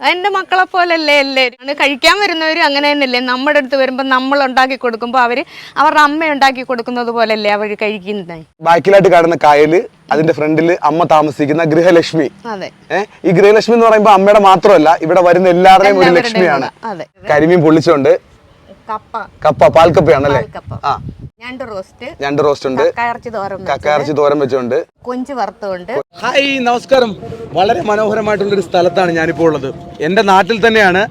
എന്റെ മക്കളെ പോലല്ലേ എല്ലാവരും കഴിക്കാൻ വരുന്നവരും അങ്ങനെ തന്നെയല്ലേ. നമ്മുടെ അടുത്ത് വരുമ്പോൾ നമ്മൾ ഉണ്ടാക്കി കൊടുക്കുമ്പോൾ അവർ അവരുടെ അമ്മ ഉണ്ടാക്കി കൊടുക്കുന്നത് പോലല്ലേ അവർ കഴിക്കുന്നത്. ബാക്കിലായിട്ട് കാണുന്ന കായൽ അതിന്റെ ഫ്രണ്ടിൽ അമ്മ താമസിക്കുന്ന ഗൃഹലക്ഷ്മി. അതെ. ഈ ഗൃഹലക്ഷ്മി എന്ന് പറയുമ്പോൾ അമ്മയുടെ മാത്രമല്ല ഇവിടെ വരുന്ന എല്ലാവരുടെയും ഒരു ലക്ഷ്മിയാണ്. കരിമീൻ പൊള്ളിച്ചുണ്ട് കപ്പ. കപ്പ പാൽക്കപ്പയാണല്ലേ? കപ്പ ആ. ഞണ്ട് റോസ്റ്റ്. രണ്ട് റോസ്റ്റ് ഉണ്ട് കക്കയിറച്ചി തോരൻ വെച്ചുണ്ട് കൊഞ്ച് വറുത്തുണ്ട്. ഹായ് നമസ്കാരം. വളരെ മനോഹരമായിട്ടുള്ള ഒരു സ്ഥലത്താണ് ഞാനിപ്പോൾ ഉള്ളത്. എന്റെ നാട്ടിൽ തന്നെയാണ്.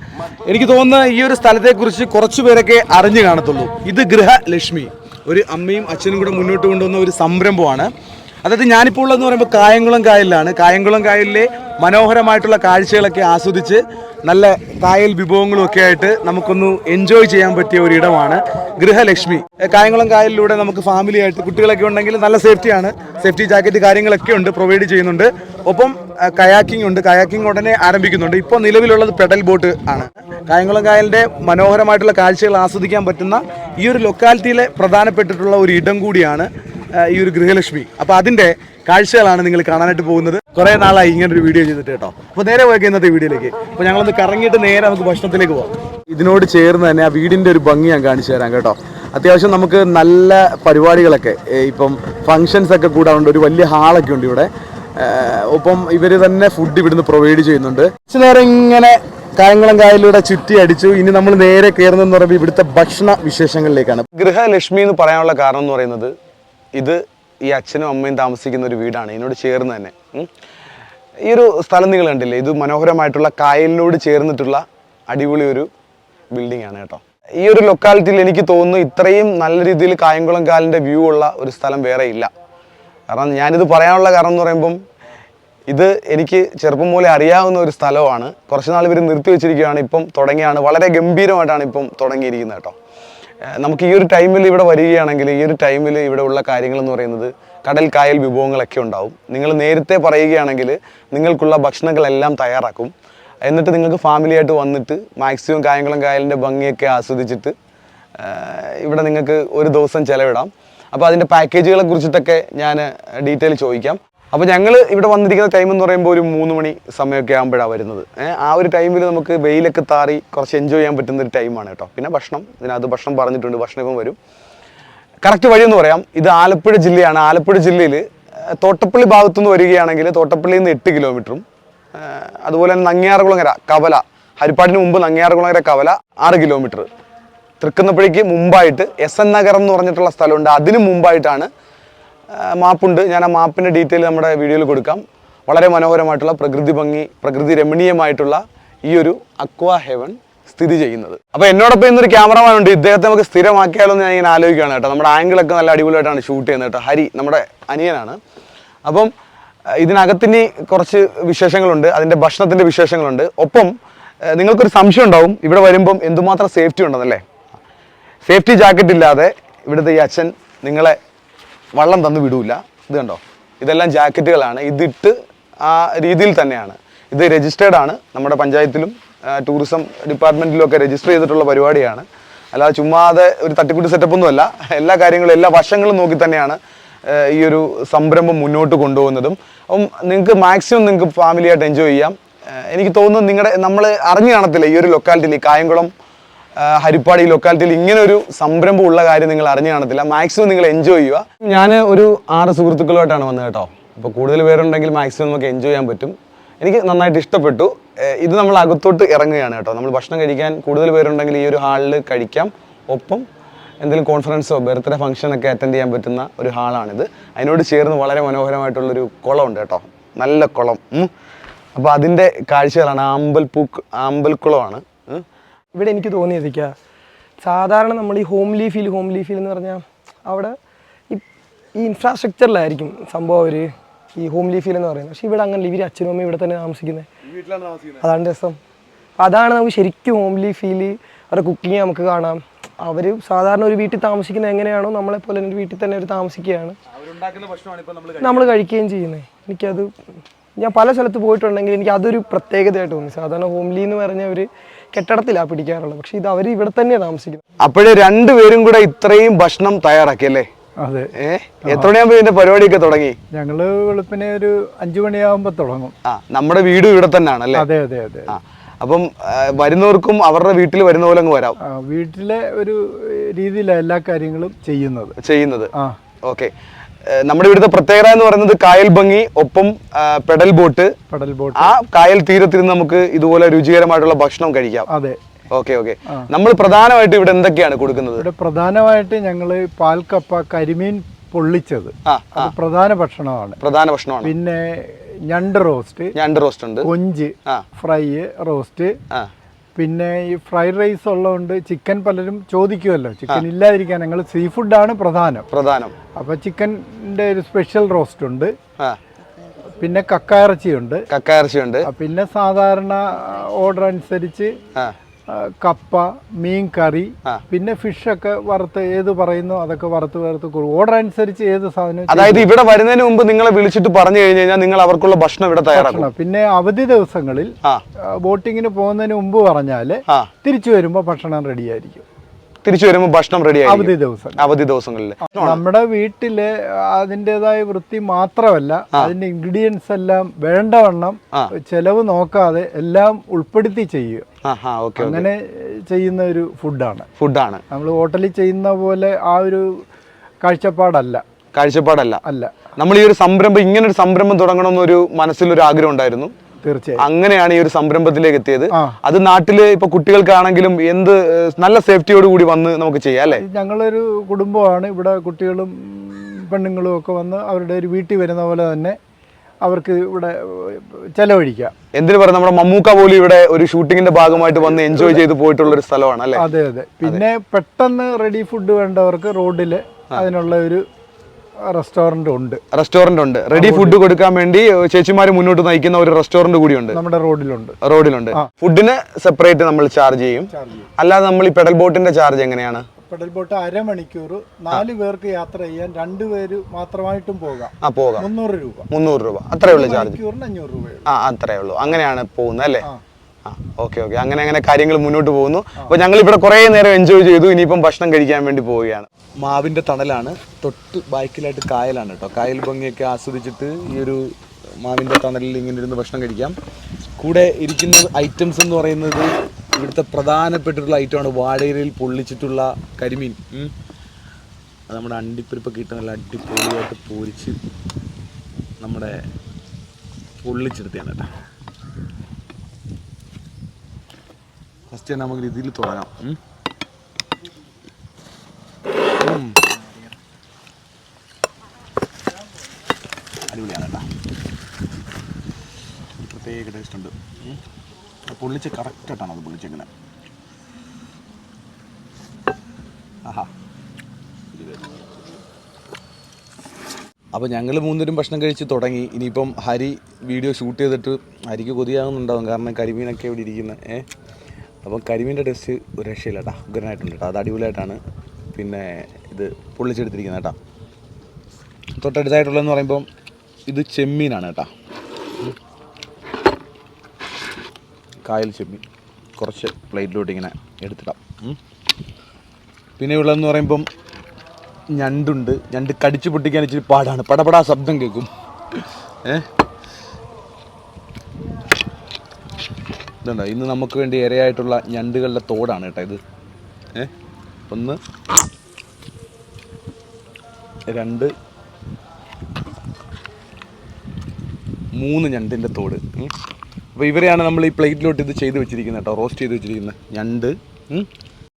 എനിക്ക് തോന്നുന്ന ഈ ഒരു സ്ഥലത്തെക്കുറിച്ച് കുറച്ചു പേരൊക്കെ അറിഞ്ഞു കാണത്തുള്ളൂ. ഇത് ഗൃഹലക്ഷ്മി. ഒരു അമ്മയും അച്ഛനും കൂടെ മുന്നോട്ട് കൊണ്ടുവന്ന ഒരു സംരംഭമാണ്. അതായത് ഞാനിപ്പോൾ ഉള്ളതെന്ന് പറയുമ്പോൾ കായംകുളം കായലിലാണ്. കായംകുളം കായലിലെ മനോഹരമായിട്ടുള്ള കാഴ്ചകളൊക്കെ ആസ്വദിച്ച് നല്ല കായൽ വിഭവങ്ങളും ഒക്കെ ആയിട്ട് നമുക്കൊന്ന് എൻജോയ് ചെയ്യാൻ പറ്റിയ ഒരു ഇടമാണ് ഗൃഹലക്ഷ്മി കായംകുളം കായലിലൂടെ നമുക്ക് ഫാമിലി ആയിട്ട് കുട്ടികളൊക്കെ ഉണ്ടെങ്കിൽ നല്ല സേഫ്റ്റിയാണ് സേഫ്റ്റി ജാക്കറ്റ് കാര്യങ്ങളൊക്കെ ഉണ്ട് പ്രൊവൈഡ് ചെയ്യുന്നുണ്ട്. ഒപ്പം കയാക്കിംഗ് ഉണ്ട്. കയാക്കിംഗ് ഉടനെ ആരംഭിക്കുന്നുണ്ട്. ഇപ്പോൾ നിലവിലുള്ളത് പെഡൽ ബോട്ട് ആണ്. കായംകുളം കായലിന്റെ മനോഹരമായിട്ടുള്ള കാഴ്ചകൾ ആസ്വദിക്കാൻ പറ്റുന്ന ഈ ഒരു ലൊക്കാലിറ്റിയിലെ പ്രധാനപ്പെട്ടിട്ടുള്ള ഒരു ഇടം കൂടിയാണ് ഈ ഒരു ഗൃഹലക്ഷ്മി. അപ്പോൾ അതിന്റെ കാഴ്ചകളാണ് നിങ്ങൾ കാണാനായിട്ട് പോകുന്നത്. കുറേ നാളായി ഇങ്ങനെ ഒരു വീഡിയോ ചെയ്തിട്ട് കേട്ടോ. അപ്പോൾ നേരെ പോയി ഇന്നത്തെ വീഡിയോയിലേക്ക്. അപ്പോൾ ഞങ്ങളൊന്ന് കറങ്ങിയിട്ട് നേരെ നമുക്ക് ഭക്ഷണത്തിലേക്ക് പോകാം ഇതിനോട് ചേർന്ന് തന്നെ ആ വീടിന്റെ ഒരു ഭംഗി ഞാൻ കാണിച്ചു തരാം കേട്ടോ. അത്യാവശ്യം നമുക്ക് നല്ല പരിപാടികളൊക്കെ ഇപ്പം ഫങ്ഷൻസ് ഒക്കെ കൂടാറുണ്ട്. ഒരു വലിയ ഹാളൊക്കെ ഉണ്ട് ഇവിടെ. ഒപ്പം ഇവർ തന്നെ ഫുഡ് ഇവിടുന്ന് പ്രൊവൈഡ് ചെയ്യുന്നുണ്ട്. കുറച്ച് നേരം ഇങ്ങനെ കായംകുളം കായലിലൂടെ ചുറ്റി അടിച്ചു. ഇനി നമ്മൾ നേരെ കയറുന്നതെന്ന് പറയുമ്പോൾ ഇവിടുത്തെ ഭക്ഷണ വിശേഷങ്ങളിലേക്കാണ്. ഗൃഹലക്ഷ്മി എന്ന് പറയാനുള്ള കാരണം എന്ന് പറയുന്നത് ഇത് ഈ അച്ഛനും അമ്മയും താമസിക്കുന്ന ഒരു വീടാണ്. ഇതിനോട് ചേർന്ന് തന്നെ. ഈ ഒരു സ്ഥലം നിങ്ങൾ കണ്ടില്ലേ? ഇത് മനോഹരമായിട്ടുള്ള കായലിനോട് ചേർന്നിട്ടുള്ള അടിപൊളി ഒരു ബിൽഡിംഗ് ആണ് കേട്ടോ. ഈ ഒരു ലൊക്കാലിറ്റിയിൽ എനിക്ക് തോന്നുന്നു ഇത്രയും നല്ല രീതിയിൽ കായംകുളം കാലിന്റെ വ്യൂ ഉള്ള ഒരു സ്ഥലം വേറെ ഇല്ല. കാരണം ഞാനിത് പറയാനുള്ള കാരണം എന്ന് പറയുമ്പം ഇത് എനിക്ക് ചെറുപ്പം മൂലം അറിയാവുന്ന ഒരു സ്ഥലമാണ്. കുറച്ച് നാൾ ഇവർ നിർത്തി വെച്ചിരിക്കുകയാണ്. ഇപ്പം തുടങ്ങിയാണ്. വളരെ ഗംഭീരമായിട്ടാണ് ഇപ്പം തുടങ്ങിയിരിക്കുന്നത് കേട്ടോ. നമുക്ക് ഈ ഒരു ടൈമിൽ ഇവിടെ വരികയാണെങ്കിൽ ഈ ഒരു ടൈമിൽ ഇവിടെ ഉള്ള കാര്യങ്ങൾ എന്ന് പറയുന്നത് കടൽ കായൽ വിഭവങ്ങളൊക്കെ ഉണ്ടാവും. നിങ്ങൾ നേരത്തെ പറയുകയാണെങ്കിൽ നിങ്ങൾക്കുള്ള ഭക്ഷണങ്ങളെല്ലാം തയ്യാറാക്കും. എന്നിട്ട് നിങ്ങൾക്ക് ഫാമിലി ആയിട്ട് വന്നിട്ട് മാക്സിമം കായംകുളം കായലിന്റെ ഭംഗിയൊക്കെ ആസ്വദിച്ചിട്ട് ഇവിടെ നിങ്ങൾക്ക് ഒരു ദിവസം ചിലവിടാം. അപ്പോൾ അതിന്റെ പാക്കേജുകളെ കുറിച്ചിട്ടൊക്കെ ഞാൻ ഡീറ്റെയിൽ ചോദിക്കാം. അപ്പോൾ ഞങ്ങൾ ഇവിടെ വന്നിരിക്കുന്ന ടൈം എന്ന് പറയുമ്പോൾ ഒരു മൂന്ന് മണി സമയമൊക്കെ ആകുമ്പോഴാണ് വരുന്നത്. ആ ഒരു ടൈമിൽ നമുക്ക് വെയിലൊക്കെ താറി കുറച്ച് എൻജോയ് ചെയ്യാൻ പറ്റുന്ന ഒരു ടൈമാണ് കേട്ടോ. പിന്നെ ഭക്ഷണം ഇതിനകത്ത് ഭക്ഷണം പറഞ്ഞിട്ടുണ്ട് ഭക്ഷണം ഇപ്പം വരും. കറക്റ്റ് വഴി എന്ന് പറയാം ഇത് ആലപ്പുഴ ജില്ലയാണ്. ആലപ്പുഴ ജില്ലയിൽ തോട്ടപ്പള്ളി ഭാഗത്തുനിന്ന് വരികയാണെങ്കിൽ തോട്ടപ്പള്ളിയിൽ നിന്ന് എട്ട് കിലോമീറ്ററും അതുപോലെ തന്നെ നങ്ങിയാറുകുളങ്ങര കവല ഹരിപ്പാടിന് മുമ്പ് നങ്ങിയാറുകുളങ്ങര കവല ആറ് കിലോമീറ്റർ തൃക്കുന്നപ്പുഴയ്ക്ക് മുമ്പായിട്ട് എസ് എൻ നഗരം എന്ന് പറഞ്ഞിട്ടുള്ള സ്ഥലമുണ്ട്. അതിന് മുമ്പായിട്ടാണ് മാപ്പുണ്ട്. ഞാൻ ആ മാപ്പിന്റെ ഡീറ്റെയിൽ നമ്മുടെ വീഡിയോയിൽ കൊടുക്കാം. വളരെ മനോഹരമായിട്ടുള്ള പ്രകൃതി ഭംഗി പ്രകൃതി രമണീയമായിട്ടുള്ള ഈ ഒരു അക്വാ ഹെവൻ സ്ഥിതി ചെയ്യുന്നത്. അപ്പോൾ എന്നോടൊപ്പം ഇന്നൊരു ക്യാമറമാൻ ഉണ്ട്. ഇദ്ദേഹത്തെ നമുക്ക് സ്ഥിരമാക്കിയാലോ എന്ന് ഞാൻ ഇങ്ങനെ ആലോചിക്കുകയാണ് കേട്ടോ. നമ്മുടെ ആംഗിളൊക്കെ നല്ല അടിപൊളിയായിട്ടാണ് ഷൂട്ട് ചെയ്യുന്നത് കേട്ടോ. ഹരി നമ്മുടെ അനിയനാണ്. അപ്പം ഇതിനകത്തിന് കുറച്ച് വിശേഷങ്ങളുണ്ട്. അതിന്റെ ഭക്ഷണത്തിന്റെ വിശേഷങ്ങളുണ്ട്. ഒപ്പം നിങ്ങൾക്കൊരു സംശയം ഉണ്ടാവും. ഇവിടെ വരുമ്പം എന്തുമാത്രം സേഫ്റ്റി ഉണ്ടെന്നല്ലേ? സേഫ്റ്റി ജാക്കറ്റ് ഇല്ലാതെ ഇവിടുത്തെ ഈ അച്ഛൻ നിങ്ങളെ വള്ളം തന്നു വിടൂല. ഇത് കണ്ടോ? ഇതെല്ലാം ജാക്കറ്റുകളാണ്. ഇതിട്ട് ആ രീതിയിൽ തന്നെയാണ്. ഇത് രജിസ്റ്റേർഡ് ആണ്. നമ്മുടെ പഞ്ചായത്തിലും ടൂറിസം ഡിപ്പാർട്ട്മെന്റിലും ഒക്കെ രജിസ്റ്റർ ചെയ്തിട്ടുള്ള പരിപാടിയാണ്. അല്ലാതെ ചുമ്മാതെ ഒരു തട്ടിക്കൂട്ട് സെറ്റപ്പ് ഒന്നുമല്ല എല്ലാ കാര്യങ്ങളും എല്ലാ വശങ്ങളും നോക്കി തന്നെയാണ് ഈ ഒരു സംരംഭം മുന്നോട്ട് കൊണ്ടുപോകുന്നതും. അപ്പം നിങ്ങൾക്ക് മാക്സിമം നിങ്ങൾക്ക് ഫാമിലിയായിട്ട് എൻജോയ് ചെയ്യാം. എനിക്ക് തോന്നുന്നു നിങ്ങളുടെ നമ്മൾ അറിഞ്ഞു കാണത്തില്ല ഈ ഒരു ലൊക്കാലിറ്റിയിൽ കായംകുളം ഹരിപ്പാട് ഈ ലൊക്കാലിറ്റിയിൽ ഇങ്ങനെ ഒരു സംരംഭം ഉള്ള കാര്യം നിങ്ങൾ അറിഞ്ഞു കാണത്തില്ല. മാക്സിമം നിങ്ങൾ എൻജോയ് ചെയ്യുക. ഞാൻ ഒരു ആറ് സുഹൃത്തുക്കളുമായിട്ടാണ് വന്നത് കേട്ടോ. അപ്പോൾ കൂടുതൽ പേരുണ്ടെങ്കിൽ മാക്സിമം നമുക്ക് എൻജോയ് ചെയ്യാൻ പറ്റും. എനിക്ക് നന്നായിട്ട് ഇഷ്ടപ്പെട്ടു. ഇത് നമ്മൾ അകത്തോട്ട് ഇറങ്ങുകയാണ് കേട്ടോ. നമ്മൾ ഭക്ഷണം കഴിക്കാൻ കൂടുതൽ പേരുണ്ടെങ്കിൽ ഈ ഒരു ഹാളിൽ കഴിക്കാം. ഒപ്പം എന്തെങ്കിലും കോൺഫറൻസോ ബർത്ത്ഡേ ഫംഗ്ഷനൊക്കെ അറ്റൻഡ് ചെയ്യാൻ പറ്റുന്ന ഒരു ഹാളാണിത്. അതിനോട് ചേർന്ന് വളരെ മനോഹരമായിട്ടുള്ളൊരു കുളമുണ്ട് കേട്ടോ. നല്ല കുളം. അപ്പോൾ അതിന്റെ കാഴ്ചകളാണ്. ആമ്പൽക്കുളമാണ്. ഉം. ഇവിടെ എനിക്ക് തോന്നിയതിക്ക സാധാരണ നമ്മൾ ഈ ഹോംലി ഫീൽ ഹോംലി ഫീൽ എന്ന് പറഞ്ഞാൽ അവിടെ ഈ ഇൻഫ്രാസ്ട്രക്ചറിലായിരിക്കും സംഭവം അവർ ഈ ഹോംലി ഫീൽ എന്ന് പറയുന്നത്. പക്ഷേ ഇവിടെ അങ്ങനെ ഇവർ അച്ഛനും അമ്മയും ഇവിടെ തന്നെ താമസിക്കുന്നത് അതാണ് രസം. അതാണ് നമുക്ക് ശരിക്കും ഹോംലി ഫീൽ അവരുടെ കുക്കിംഗ് നമുക്ക് കാണാം. അവർ സാധാരണ ഒരു വീട്ടിൽ താമസിക്കുന്നത് എങ്ങനെയാണോ നമ്മളെ പോലെ ഒരു വീട്ടിൽ തന്നെ അവർ താമസിക്കുകയാണ്. നമ്മൾ കഴിക്കുകയും ചെയ്യുന്നത് എനിക്കത് ഞാൻ പല സ്ഥലത്ത് പോയിട്ടുണ്ടെങ്കിൽ എനിക്ക് അതൊരു പ്രത്യേകതയായിട്ട് തോന്നി. സാധാരണ ഹോംലി എന്ന് പറഞ്ഞ ഒരു കെട്ടിടത്തിലാണ് പിടിക്കാറുള്ളത്. പക്ഷെ ഇത് അവർ ഇവിടെ തന്നെയാണ് താമസിക്കുന്നത്. അപ്പോഴേ രണ്ടുപേരും കൂടെ ഇത്രയും ഭക്ഷണം തയ്യാറാക്കി അല്ലേ? അതെ. ഏ? എത്ര മണിയാകുമ്പോ ഇതിന്റെ പരിപാടിയൊക്കെ തുടങ്ങി? ഞങ്ങൾ വെളുപ്പിനെ ഒരു അഞ്ചു മണിയാകുമ്പോ തുടങ്ങും. ആ നമ്മുടെ വീടും ഇവിടെ തന്നെയാണ് അല്ലേ? അതെ അതെ അതെ അപ്പം വരുന്നവർക്കും അവരുടെ വീട്ടിൽ വരുന്ന പോലെ അങ്ങ് വരാം. വീട്ടിലെ ഒരു രീതിയിലാണ് എല്ലാ കാര്യങ്ങളും ചെയ്യുന്നത്. ചെയ്യുന്നത്. ആ. ഓക്കെ. നമ്മുടെ ഇവിടുത്തെ പ്രത്യേകത എന്ന് പറയുന്നത് കായൽ ഭംഗി ഒപ്പം പെഡൽ ബോട്ട്. Pedal boat. ആ കായൽ തീരത്തിരുന്ന് നമുക്ക് ഇതുപോലെ രുചികരമായിട്ടുള്ള ഭക്ഷണം കഴിക്കാം. അതെ. Okay okay. നമ്മൾ പ്രധാനമായിട്ട് ഇവിടെ എന്തൊക്കെയാണ് കൊടുക്കുന്നത്? ഇവിടെ പ്രധാനമായിട്ട് ഞങ്ങൾ പാൽക്കപ്പ കരിമീൻ പൊള്ളിച്ചത്. അത് പ്രധാന ഭക്ഷണമാണ്. പ്രധാന ഭക്ഷണമാണ്. പിന്നെ ഞണ്ട് റോസ്റ്റ്. ഞണ്ട് റോസ്റ്റ് ഉണ്ട്. കൊഞ്ച്. Fry roast. പിന്നെ ഈ ഫ്രൈഡ് റൈസ് ഉള്ളതുകൊണ്ട് ചിക്കൻ പലരും ചോദിക്കുമല്ലോ ചിക്കൻ ഇല്ലാതിരിക്കാൻ ഞങ്ങൾ സീ ഫുഡാണ് പ്രധാനം. പ്രധാനം. അപ്പൊ ചിക്കന്റെ ഒരു സ്പെഷ്യൽ റോസ്റ്റ് ഉണ്ട്. പിന്നെ കക്കായിറച്ചിയുണ്ട്. കക്കയിറച്ചിയുണ്ട്. ഉണ്ട് പിന്നെ സാധാരണ ഓർഡർ അനുസരിച്ച് കപ്പ മീൻ കറി പിന്നെ ഫിഷൊക്കെ വറുത്ത് ഏത് പറയുന്നു അതൊക്കെ വറുത്ത് വറുത്ത് ഓർഡർ അനുസരിച്ച് ഏത് സാധനം അതായത് ഇവിടെ വരുന്നതിന് മുമ്പ് നിങ്ങളെ വിളിച്ചിട്ട് പറഞ്ഞു കഴിഞ്ഞു കഴിഞ്ഞാൽ നിങ്ങൾ അവർക്കുള്ള ഭക്ഷണം ഇവിടെ തയ്യാറാക്കും. പിന്നെ അവധി ദിവസങ്ങളിൽ ബോട്ടിങ്ങിന് പോകുന്നതിന് മുമ്പ് പറഞ്ഞാൽ തിരിച്ചു വരുമ്പോൾ ഭക്ഷണം റെഡി ആയിരിക്കും. തിരിച്ചു വരുമ്പോൾ ഭക്ഷണം റെഡി അവധി ദിവസം. അവധി ദിവസങ്ങളിൽ. നമ്മുടെ വീട്ടിൽ അതിന്റെതായ വൃത്തി മാത്രമല്ല അതിന്റെ ഇൻഗ്രീഡിയൻസ് എല്ലാം വേണ്ടവണ്ണം. ചെലവ് നോക്കാതെ എല്ലാം ഉൾപ്പെടുത്തി ചെയ്യുക. അങ്ങനെ ചെയ്യുന്ന ഒരു ഫുഡാണ് ഫുഡാണ് നമ്മൾ ഹോട്ടലിൽ ചെയ്യുന്ന പോലെ ആ ഒരു കാഴ്ചപ്പാടല്ല. കാഴ്ചപ്പാടല്ല. അല്ല. നമ്മൾ ഈ ഒരു സംരംഭം ഇങ്ങനെ ഒരു സംരംഭം തുടങ്ങണമെന്നൊരു മനസ്സിലൊരു ആഗ്രഹം ഉണ്ടായിരുന്നു. തീർച്ചയായും. അങ്ങനെയാണ് ഈ ഒരു സംരംഭത്തിലേക്ക് എത്തിയത്. അത് നാട്ടിൽ ഇപ്പൊ കുട്ടികൾക്കാണെങ്കിലും എന്ത് നല്ല സേഫ്റ്റിയോട് കൂടി വന്ന് നമുക്ക് ചെയ്യാം അല്ലേ? ഞങ്ങളൊരു കുടുംബമാണ്. ഇവിടെ കുട്ടികളും പെണ്ണുങ്ങളും ഒക്കെ വന്ന് അവരുടെ ഒരു വീട്ടിൽ വരുന്ന പോലെ തന്നെ അവർക്ക് ഇവിടെ ചെലവഴിക്കാം. എന്തിനു പറയാം നമ്മുടെ മമ്മൂക്ക പോലും ഇവിടെ ഒരു ഷൂട്ടിങ്ങിന്റെ ഭാഗമായിട്ട് വന്ന് എൻജോയ് ചെയ്ത് പോയിട്ടുള്ള ഒരു സ്ഥലമാണ് അല്ലേ? അതെ അതെ. പിന്നെ പെട്ടെന്ന് റെഡി ഫുഡ് വേണ്ടവർക്ക് റോഡിൽ അതിനുള്ള ഒരു റെസ്റ്റോറന്റ് ഉണ്ട്. റെസ്റ്റോറന്റ് ഉണ്ട്. റെഡി ഫുഡ് കൊടുക്കാൻ വേണ്ടി ചേച്ചിമാർ മുന്നോട്ട് നയിക്കുന്ന ഒരു റെസ്റ്റോറന്റ് കൂടിയുണ്ട് നമ്മുടെ റോഡിലുണ്ട്. റോഡിലുണ്ട്. ഫുഡിന് സെപ്പറേറ്റ് നമ്മൾ ചാർജ് ചെയ്യും. അല്ലാതെ നമ്മൾ ഈ പെഡൽ ബോട്ടിന്റെ ചാർജ് എങ്ങനെയാണ്? പെഡൽ ബോട്ട് അരമണിക്കൂർ നാല് പേർക്ക് യാത്ര ചെയ്യാൻ രണ്ടുപേര് മാത്രമായിട്ടും പോകാം. ആ പോകാം. മുന്നൂറ് രൂപ. മുന്നൂറ് രൂപ. അത്രേ ഉള്ളൂ ചാർജ് മണിക്കൂറിന് അഞ്ഞൂറ് രൂപ ആ അത്രേ ഉള്ളൂ. അങ്ങനെയാണ് പോകുന്നത് അല്ലേ? Okay okay. അങ്ങനെ അങ്ങനെ കാര്യങ്ങൾ മുന്നോട്ട് പോകുന്നു. അപ്പോൾ ഞങ്ങൾ ഇവിടെ കുറേ നേരം എൻജോയ് ചെയ്തു. ഇനിയിപ്പം ഭക്ഷണം കഴിക്കാൻ വേണ്ടി പോവുകയാണ്. മാവിന്റെ തണലാണ്. തൊട്ട് ബാക്കിലായിട്ട് കായലാണ് കേട്ടോ. കായൽ ഭംഗിയൊക്കെ ആസ്വദിച്ചിട്ട് ഈ ഒരു മാവിന്റെ തണലിൽ ഇങ്ങനെ ഇരുന്ന് ഭക്ഷണം കഴിക്കാം. കൂടെ ഇരിക്കുന്ന ഐറ്റംസ് എന്ന് പറയുന്നത് ഇവിടുത്തെ പ്രധാനപ്പെട്ടിട്ടുള്ള ഐറ്റമാണ് വാഴയിലയിൽ പൊള്ളിച്ചിട്ടുള്ള കരിമീൻ. അത് നമ്മുടെ അണ്ടിപ്പരിപ്പ് ഇട്ട് നല്ല അടിപൊളിയായിട്ട് പൊരിച്ച് നമ്മുടെ പൊള്ളിച്ചെടുത്തതാണ് കേട്ടോ. ഫസ്റ്റ് തന്നെ നമുക്ക് ഇതിൽ തുടങ്ങാം. അടിപൊളിയാണ് കേട്ടോ. പ്രത്യേക ടേസ്റ്റ് ഉണ്ട്. പൊള്ളിച്ച് കറക്റ്റായിട്ടാണ് അത് പൊള്ളിച്ചേക്കുന്നത് ആഹാ. അപ്പോൾ ഞങ്ങൾ മൂന്നുപേരും ഭക്ഷണം കഴിച്ച് തുടങ്ങി. ഇനിയിപ്പം ഹരി വീഡിയോ ഷൂട്ട് ചെയ്തിട്ട് ഹരിക്ക് കൊതിയാകുന്നുണ്ടാവും. കാരണം കരിമീനൊക്കെ ഇവിടെ ഇരിക്കുന്നത് ഏ? അപ്പം കരിമീന്റെ ടേസ്റ്റ് ഒരു രക്ഷയില്ല കേട്ടോ ഉഗ്രനായിട്ടുണ്ട് കേട്ടോ അത് അടിപൊളിയായിട്ടാണ് പിന്നെ ഇത് പൊള്ളിച്ചെടുത്തിരിക്കുന്നത് കേട്ടോ തൊട്ടടുത്തായിട്ടുള്ളതെന്ന് പറയുമ്പം ഇത് ചെമ്മീനാണ് കേട്ടോ കായൽ ചെമ്മീൻ. കുറച്ച് പ്ലേറ്റിലോട്ട് ഇങ്ങനെ എടുത്തിടാം. പിന്നെ ഉള്ളതെന്ന് പറയുമ്പം ഞണ്ടുണ്ട്. ഞണ്ട് കടിച്ചു പൊട്ടിക്കാൻ ഇച്ചിരി പാടാണ്. പടപടാ ശബ്ദം കേൾക്കും. ഏ? ഇതുണ്ടോ? ഇന്ന് നമുക്ക് വേണ്ടി ഇരയായിട്ടുള്ള ഞണ്ടുകളുടെ തോടാണ് കേട്ടോ ഇത്. ഏ? ഒന്ന് രണ്ട് മൂന്ന് ഞണ്ടിന്റെ തോട്. അപ്പോൾ ഇവരെയാണ് നമ്മൾ ഈ പ്ലേറ്റിലോട്ട് ഇത് ചെയ്ത് വെച്ചിരിക്കുന്നത് കേട്ടോ. റോസ്റ്റ് ചെയ്ത് വെച്ചിരിക്കുന്നത്. ഞണ്ട്.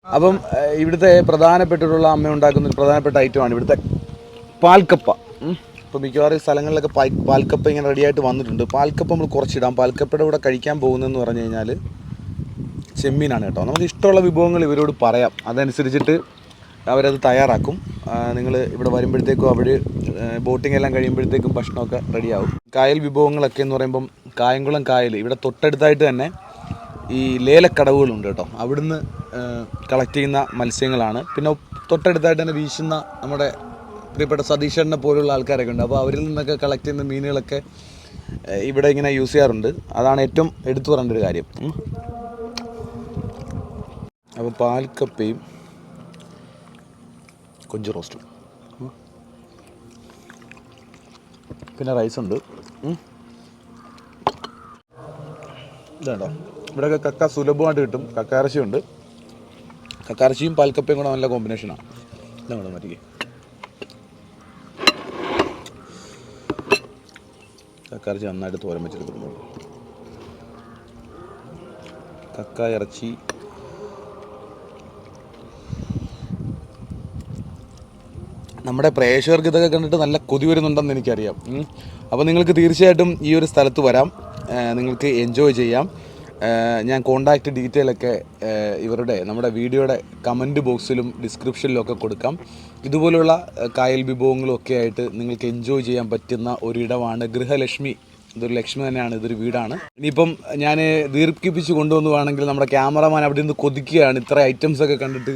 അപ്പം ഏഹ്, ഇവിടുത്തെ പ്രധാനപ്പെട്ടിട്ടുള്ള അമ്മ ഉണ്ടാക്കുന്ന ഒരു പ്രധാനപ്പെട്ട ഐറ്റമാണ് ഇവിടുത്തെ പാൽക്കപ്പ. ഇപ്പോൾ മിക്കവാറും സ്ഥലങ്ങളിലൊക്കെ പാൽ പാൽക്കപ്പ ഇങ്ങനെ റെഡിയായിട്ട് വന്നിട്ടുണ്ട്. പാൽക്കപ്പ നമ്മൾ കുറച്ചിടാം. പാൽക്കപ്പയുടെ കൂടെ കഴിക്കാൻ പോകുന്നതെന്ന് പറഞ്ഞു കഴിഞ്ഞാൽ ചെമ്മീനാണ് കേട്ടോ. നമുക്ക് ഇഷ്ടമുള്ള വിഭവങ്ങൾ ഇവരോട് പറയാം. അതനുസരിച്ചിട്ട് അവരത് തയ്യാറാക്കും. നിങ്ങൾ ഇവിടെ വരുമ്പോഴത്തേക്കും അവർ ബോട്ടിംഗ് എല്ലാം കഴിയുമ്പോഴത്തേക്കും ഭക്ഷണമൊക്കെ റെഡിയാവും കായൽ വിഭവങ്ങളൊക്കെ എന്ന് പറയുമ്പം കായംകുളം കായൽ ഇവിടെ തൊട്ടടുത്തായിട്ട് തന്നെ ഈ ലേലക്കടവുകളുണ്ട് കേട്ടോ. അവിടുന്ന് കളക്ട് ചെയ്യുന്ന മത്സ്യങ്ങളാണ്. പിന്നെ തൊട്ടടുത്തായിട്ട് തന്നെ വീശുന്ന നമ്മുടെ പ്രിയപ്പെട്ട സതീശനെ പോലുള്ള ആൾക്കാരൊക്കെ ഉണ്ട്. അപ്പോൾ അവരിൽ നിന്നൊക്കെ കളക്ട് ചെയ്യുന്ന മീനുകളൊക്കെ ഇവിടെ ഇങ്ങനെ യൂസ് ചെയ്യാറുണ്ട്. അതാണ് ഏറ്റവും എടുത്തു പറയേണ്ട ഒരു കാര്യം. അപ്പോൾ പാൽക്കപ്പയും കൊഞ്ച് റോസ്റ്റും. പിന്നെ റൈസ് ഉണ്ട്. ഇതാണ്ടോ? ഇവിടെയൊക്കെ കക്ക സുലഭമായിട്ട് കിട്ടും. കക്കാരശിയുണ്ട് കക്കാരശിയും പാൽക്കപ്പയും കൂടെ നല്ല കോമ്പിനേഷനാണ് ഇതാണ് മറ്റേ കക്കയിറച്ചി നന്നായിട്ട് തോരൻ വെച്ചെടുത്തിട്ടുണ്ട്. കക്ക ഇറച്ചി. നമ്മുടെ പ്രേക്ഷകർക്ക് ഇതൊക്കെ കണ്ടിട്ട് നല്ല കൊതി വരുന്നുണ്ടെന്ന് എനിക്കറിയാം. അപ്പോൾ നിങ്ങൾക്ക് തീർച്ചയായിട്ടും ഈ ഒരു സ്ഥലത്ത് വരാം. നിങ്ങൾക്ക് എൻജോയ് ചെയ്യാം. ഞാൻ കോണ്ടാക്ട് ഡീറ്റെയിൽ ഒക്കെ ഇവരുടെ നമ്മുടെ വീഡിയോയുടെ കമന്റ് ബോക്സിലും ഡിസ്ക്രിപ്ഷനിലും ഒക്കെ കൊടുക്കാം. ഇതുപോലുള്ള കായൽ വിഭവങ്ങളും ഒക്കെ ആയിട്ട് നിങ്ങൾക്ക് എൻജോയ് ചെയ്യാൻ പറ്റുന്ന ഒരിടമാണ് ഗൃഹലക്ഷ്മി. ഇതൊരു ലക്ഷ്മി തന്നെയാണ് ഇതൊരു വീടാണ്. ഇനിയിപ്പം ഞാൻ ദീർഘിപ്പിച്ച് കൊണ്ടുവന്നുവാണെങ്കിൽ നമ്മുടെ ക്യാമറമാൻ അവിടെ നിന്ന് കൊതിക്കുകയാണ്. ഇത്ര ഐറ്റംസ് ഒക്കെ കണ്ടിട്ട്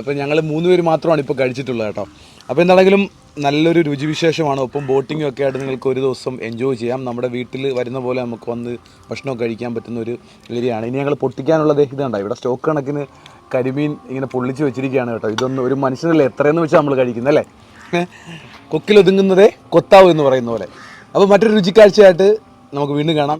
ഇപ്പം ഞങ്ങൾ മൂന്ന് പേര് മാത്രമാണ് ഇപ്പോൾ കഴിച്ചിട്ടുള്ളത് കേട്ടോ. അപ്പോൾ എന്താണെങ്കിലും നല്ലൊരു രുചിവിശേഷമാണ്. ഒപ്പം ബോട്ടിങ്ങും ഒക്കെ ആയിട്ട് നിങ്ങൾക്ക് ഒരു ദിവസം എൻജോയ് ചെയ്യാം. നമ്മുടെ വീട്ടിൽ വരുന്ന പോലെ നമുക്ക് വന്ന് ഭക്ഷണമൊക്കെ കഴിക്കാൻ പറ്റുന്ന ഒരു ഏരിയയാണ്. ഇനി ഞങ്ങൾ പൊട്ടിക്കാനുള്ളത് കണ്ടോ? ഇവിടെ സ്റ്റോക്ക് കണക്കിന് കരിമീൻ ഇങ്ങനെ പൊള്ളിച്ച് വെച്ചിരിക്കുകയാണ് കേട്ടോ. ഇതൊന്നും ഒരു മനുഷ്യനല്ലേ? എത്രയെന്ന് വെച്ചാൽ നമ്മൾ കഴിക്കുന്നത് അല്ലേ? കൊക്കിലൊതുങ്ങുന്നതേ കൊത്താവ് എന്ന് പറയുന്ന പോലെ. അപ്പോൾ മറ്റൊരു രുചിക്കാഴ്ചയായിട്ട് നമുക്ക് വീണ്ടും കാണാം.